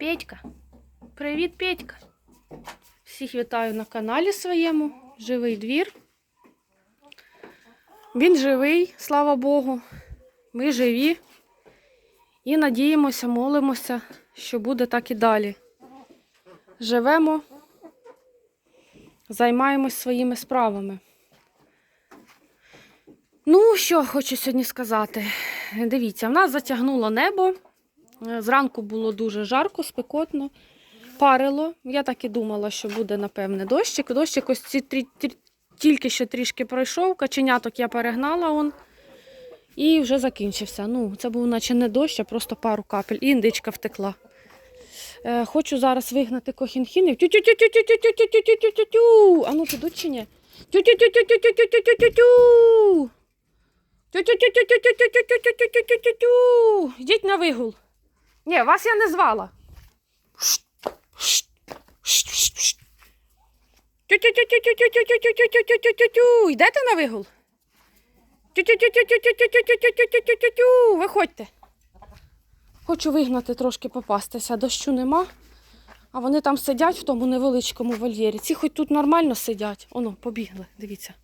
Петька. Привіт, Петька. Всіх вітаю на каналі своєму. Живий двір. Він живий, слава Богу. Ми живі. І надіємося, молимося, що буде так і далі. Живемо, займаємось своїми справами. Ну, що хочу сьогодні сказати. Дивіться, в нас затягнуло небо. Е, Зранку було дуже жарко, спекотно, парило. Я так і думала, що буде, напевне, дощик. Дощик ось ці трі- тільки що трішки пройшов, каченяток я перегнала он. І вже закінчився. Ну, це був наче не дощ, а просто пару капель. І індичка втекла. Е, хочу зараз вигнати кохінхінів. Тю-тю-тю-тю-тю-тю-тю-тю-тю-тю-тю. А ну підуть чи ні? Тю-тю-тю-тю-тю-тю-тю-тю-тю-тю. Йдіть на вигул. Ні, вас я не звала. Тю-тю-тю-тю-тю-тю-тю-тю-тю-тю-тю-тю-тю. Йдете на вигул? Тю-тю-тю-тю-тю-тю-тю-тю-тю-тю-тю. Виходьте. Хочу вигнати трошки попастися. Дощу нема. А вони там сидять в тому невеличкому вольєрі. Ці хоч тут нормально сидять. Оно, побігли, дивіться.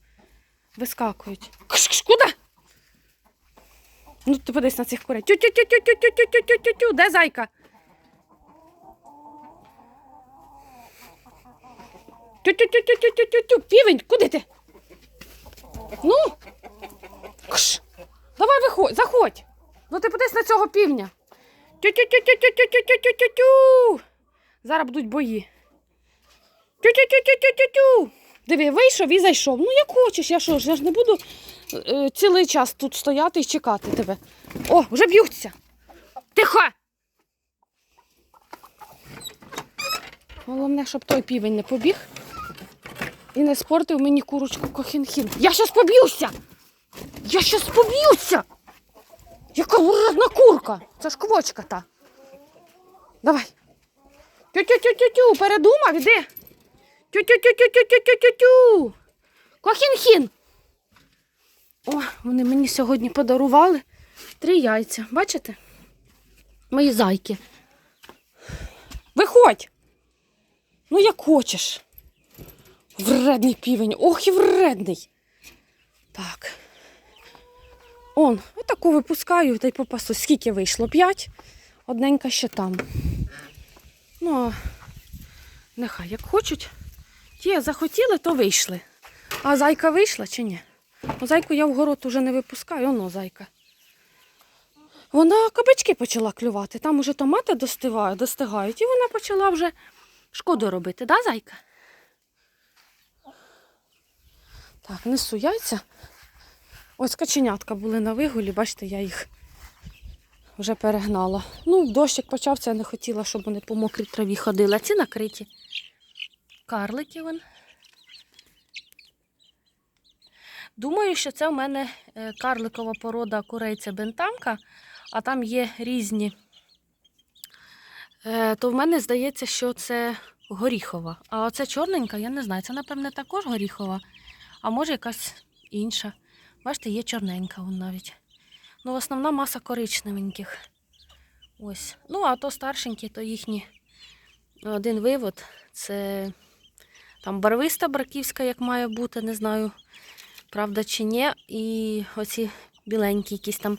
Вискакують. Куди? Ну, ти подивись на цих курей. Тю-тю-тю-тю-тю-тю-тю-тю-тю. Де зайка? Тю-тю-тю-тю-тю-тю-тю. Півень, куди ти? Ну. Кш. Давай виходь, заходь. Ну ти подивись на цього півня. Тю-тю-тю-тю-тю-тю-тю-тю-тю. Зараз будуть бої. Тю-тю-тю-тю-тю-тю. Диви, вийшов і зайшов. Ну, як хочеш, я що ж, я ж не буду цілий час тут стояти і чекати тебе. О, вже б'ються. Тихо! Головне, щоб той півень не побіг і не спортив мені курочку кохінхін. Я щас поб'юся! Я щас поб'юся! Яка вредна курка! Це ж квочка та. Давай. Тю-тю-тю-тю-тю, передумав, іди. Тю-тю-тю-тю-тю-тю-тю-тю. Кохінхін. О, вони мені сьогодні подарували три яйця. Бачите? Мої зайки. Виходь. Ну, як хочеш. Вредний півень. Ох і вредний. Так. Он, отаку випускаю та й попасу. Скільки вийшло? П'ять. Одненька ще там. Ну, нехай як хочуть. Ті захотіли, то вийшли. А зайка вийшла чи ні? Ну, зайку я в город уже не випускаю, оно зайка. Вона кабачки почала клювати. Там уже томати достигають, достигають, і вона почала вже шкоду робити, да, зайка? Так, несу яйця. Ось каченятка були на вигулі, бачите, я їх вже перегнала. Ну, дощик почався, я не хотіла, щоб вони по мокрій траві ходили. А ці накриті. Карлики вон. Думаю, що це в мене е, карликова порода курейця бентамка, а там є різні. Е, То в мене здається, що це горіхова. А оце чорненька, я не знаю, це, напевне, також горіхова, а може якась інша. Бачите, є чорненька вон навіть. Ну, основна маса коричневеньких. Ось. Ну, а то старшенькі, то їхні один вивод. Це там барвиста браківська, як має бути, не знаю, правда чи ні. І оці біленькі, якісь там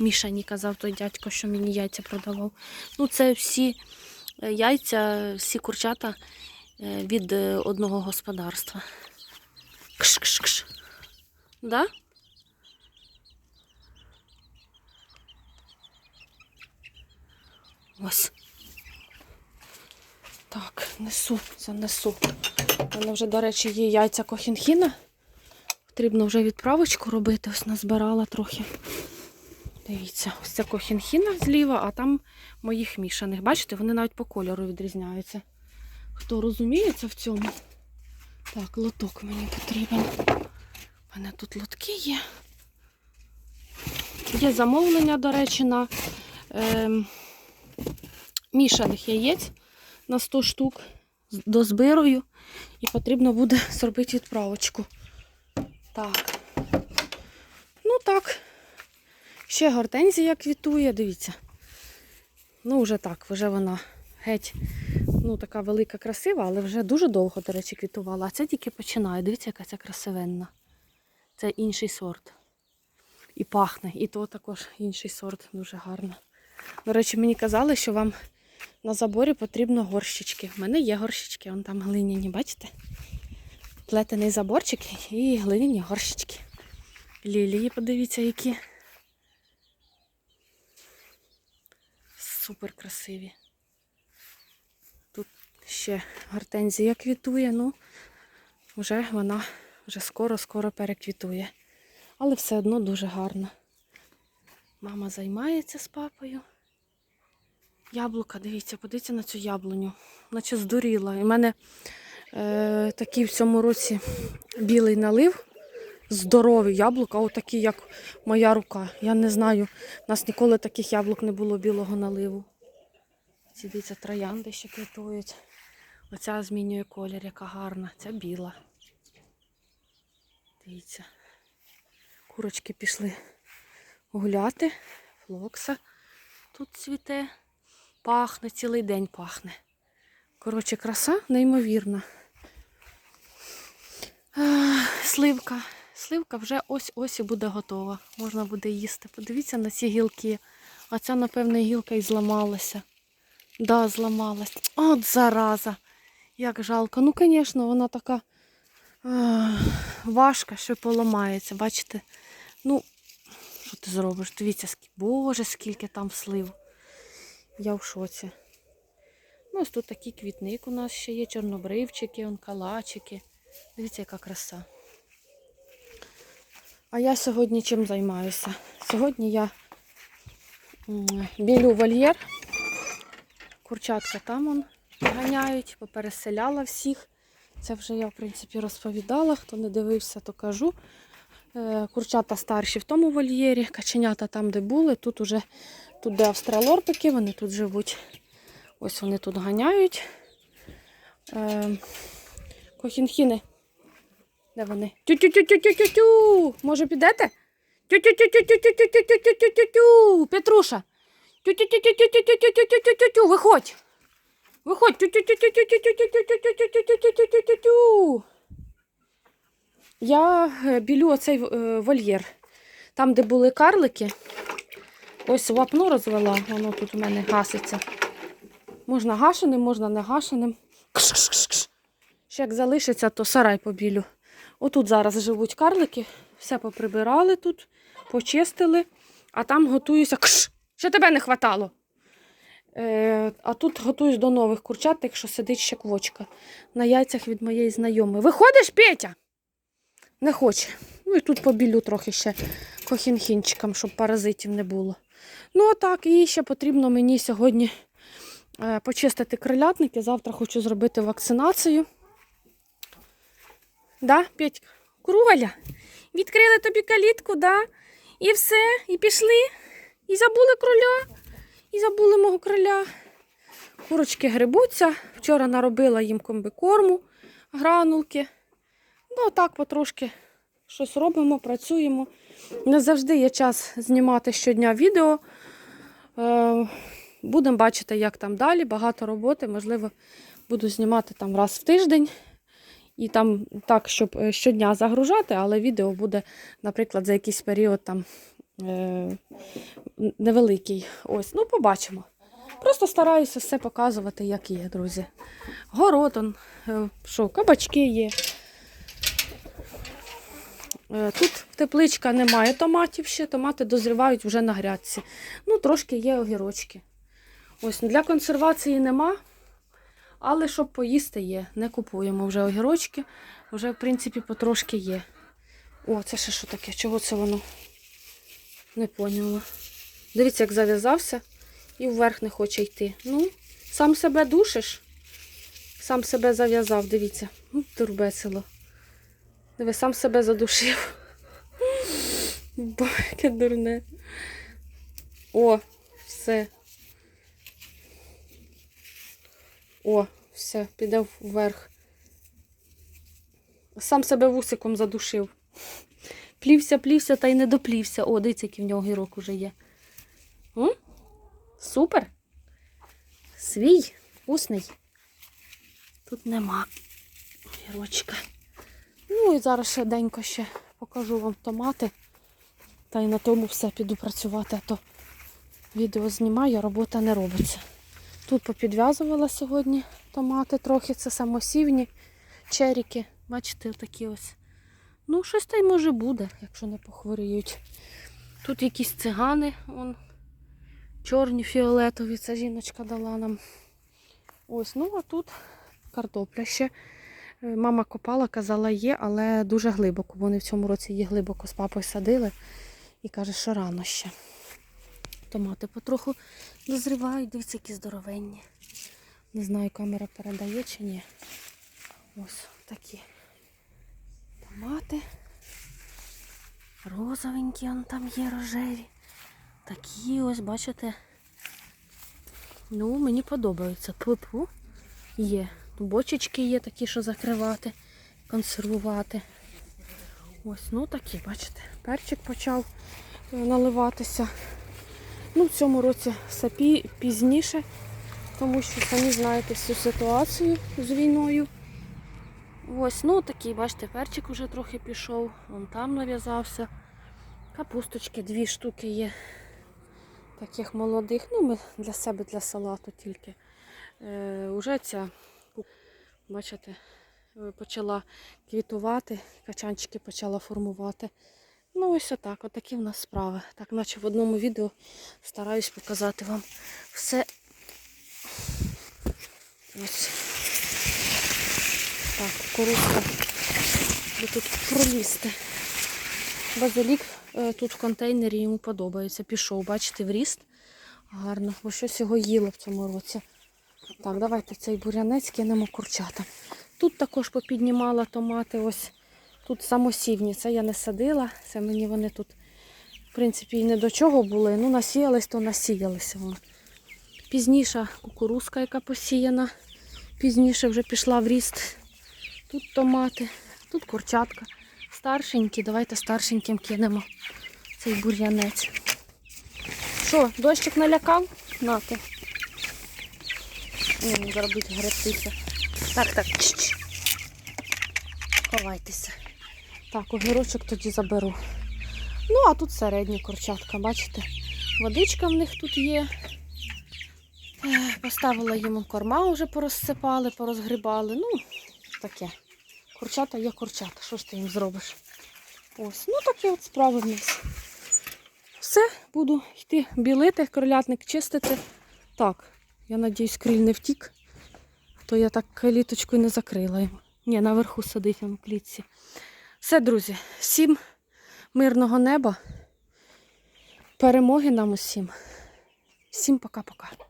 мішані, казав той дядько, що мені яйця продавав. Ну, це всі е, яйця, всі курчата е, від е, одного господарства. Кш-кш-кш. Да? Ось. Так, несу, занесу. У мене вже, до речі, є яйця кохінхіна. Потрібно вже відправочку робити. Ось назбирала трохи. Дивіться, ось це кохінхіна зліва, а там моїх мішаних. Бачите, вони навіть по кольору відрізняються. Хто розуміється в цьому? Так, лоток мені потрібен. У мене тут лотки є. Є замовлення, до речі, на ем, мішаних яєць на 100 штук з- дозбирую. І потрібно буде зробити відправочку. Так. Ну так. Ще гортензія квітує, дивіться. Ну, вже так, вже вона геть ну, така велика, красива, але вже дуже довго, до речі, квітувала. А це тільки починає. Дивіться, яка ця красивенна. Це інший сорт. І пахне. І то також інший сорт, дуже гарно. До речі, мені казали, що вам на заборі потрібно горщички. У мене є горщички, вон там глиняні, бачите? Плетений заборчик і глиняні горщички. Лілії, подивіться, які. Супер красиві. Тут ще гортензія квітує, ну вже вона вже скоро-скоро переквітує. Але все одно дуже гарно. Мама займається з папою. Яблука, дивіться, подивіться на цю яблуню. Наче здуріла. І в мене е, такий в цьому році білий налив. Здоровий яблука, отакі, як моя рука. Я не знаю, у нас ніколи таких яблук не було білого наливу. Ці дивіться, троянди ще квітують. Оця змінює колір, яка гарна. Ця біла. Дивіться. Курочки пішли гуляти. Флокса тут цвіте. Пахне, цілий день пахне. Коротше, краса неймовірна. Сливка. Сливка вже ось-ось і буде готова. Можна буде їсти. Подивіться на ці гілки. А ця, напевне, гілка і зламалася. Да, зламалась. От зараза. Як жалко. Ну, звісно, вона така важка, що поламається. Бачите? Ну, що ти зробиш? Дивіться, скільки. Боже, скільки там слив. Я в шоці. Ну, ось тут такий квітник у нас ще є, чорнобривчики, он калачики. Дивіться, яка краса. А я сьогодні чим займаюся? Сьогодні я білю вольєр. Курчатка там он ганяють, попереселяла всіх. Це вже я, в принципі, розповідала. Хто не дивився, то кажу. Е, Курчата старші в тому вольєрі, каченята там, де були. Тут уже тут, де австралорпики, вони тут живуть. Ось вони тут ганяють. Кохінхіни. Де вони? Тю-тю-тю-тю-тю-тю-тю. Може підете? Тю-тю-тю-тю-тю-тю-тю-тю-тю-тю. Петруша. Тю-тю-тю-тю-тю-тю-тю-тю-тю-тю. Виходь. Виходь. Тю-тю-тю-тю-тю-тю-тю-тю-тю-тю-тю-тю-тю. Я білю оцей вольєр. Там, де були карлики. Ось вапно розвела, воно тут у мене гаситься. Можна гашеним, можна не гашеним. Кш-кш-кш-кш. Як залишиться, то сарай побілю. Отут зараз живуть карлики, все поприбирали тут, почистили, а там готуюся. Кш! Ще тебе не хватало. Е, а тут готуюсь до нових курчат, якщо сидить ще квочка на яйцях від моєї знайомої. Виходиш, Петя? Не хоче. Ну і тут побілю трохи ще кохінхінчикам, щоб паразитів не було. Ну, а так, і ще потрібно мені сьогодні е, почистити крилятники. Завтра хочу зробити вакцинацію. Да, Петька? Кругаля? Відкрили тобі калітку, да? І все, і пішли. І забули кроля. І забули мого кроля. Курочки грибуться. Вчора наробила їм комбикорму, гранулки. Ну, так потрошки щось робимо, працюємо. Не завжди є час знімати щодня відео. Е, Будемо бачити, як там далі. Багато роботи. Можливо, буду знімати там раз в тиждень. І там так, щоб е, щодня загружати, але відео буде, наприклад, за якийсь період там е, невеликий. Ось, ну, побачимо. Просто стараюся все показувати, як є, друзі. Город, он, е, що, кабачки є. Е, Тут тепличка немає томатів ще, томати дозрівають вже на грядці. Ну, трошки є огірочки. Ось для консервації нема, але щоб поїсти є. Не купуємо вже огірочки, вже, в принципі, потрошки є. О, це ще що таке? Чого це воно? Не поняла. Дивіться, як зав'язався і вверх не хоче йти. Ну, сам себе душиш, сам себе зав'язав, дивіться. Ну, Турбесило. Диви, сам себе задушив. Бо, яке дурне. О, все. О, все, піде вверх. Сам себе вусиком задушив. Плівся, плівся та й не доплівся. О, дивіться, який в нього гірок уже є. М? Супер. Свій. вкусний. Тут нема огірочка. Ну і зараз швиденько ще покажу вам томати. Та й на тому все піду працювати, а то відео знімаю, робота не робиться. Тут попідв'язувала сьогодні томати трохи, це самосівні черіки. Бачите, такі ось. Ну, щось та й може буде, якщо не похворіють. Тут якісь цигани, он, чорні, фіолетові, це жіночка дала нам. Ось, ну а тут картопля ще. Е, Мама копала, казала, є, але дуже глибоко. Вони в цьому році її глибоко з папою садили. І каже, що рано ще. Томати потроху дозрівають, дивіться, які здоровенні. Не знаю, камера передає чи ні. Ось такі томати. Розовенькі он там є рожеві. Такі ось, бачите. Ну, мені подобаються. Тьфу-тьфу. Є. Бочечки є такі, що закривати, консервувати. Ось, ну такі, бачите. Перчик почав е, наливатися. Ну, в цьому році все пі- пізніше, тому що самі знаєте всю ситуацію з війною. Ось, ну такий, бачите, перчик вже трохи пішов, вон там нав'язався. Капусточки дві штуки є. Таких молодих. Ну, ми для себе, для салату тільки. Е, уже ця, бачите, почала квітувати, качанчики почала формувати. Ну, ось отак, отакі в нас справи. Так, наче в одному відео стараюсь показати вам все. Ось. Так, кукурузка. Де тут пролізти. Базилік е, тут в контейнері йому подобається. Пішов, бачите, в ріст. Гарно, бо щось його їло в цьому році. Так, давайте цей бурянець кинемо курчатам. Тут також попіднімала томати. Ось тут самосівні. Це я не садила. Це мені вони тут, в принципі, і не до чого були. Ну, насіялись, то насіялися. Вон. Пізніша кукурузка, яка посіяна. Пізніше вже пішла в ріст. Тут томати, тут курчатка. Старшенькі, давайте старшеньким кинемо цей бур'янець. Що, дощик налякав? Нати. Зараз будуть гребтися. Так, так. Ховайтеся. Так, огірочок тоді заберу. Ну, а тут середні курчатка, бачите? Водичка в них тут є. Поставила їм корма, вже порозсипали, порозгрібали. Ну, таке. Курчата є курчата. Що ж ти їм зробиш? Ось, ну такі от справи в нас. Все, буду йти білити, кролятник чистити. Так, я надіюсь, криль не втік, то я так каліточкою не закрила його. Ні, наверху сидить він в клітці. Все, друзі, всім мирного неба. Перемоги нам усім. Всім пока-пока.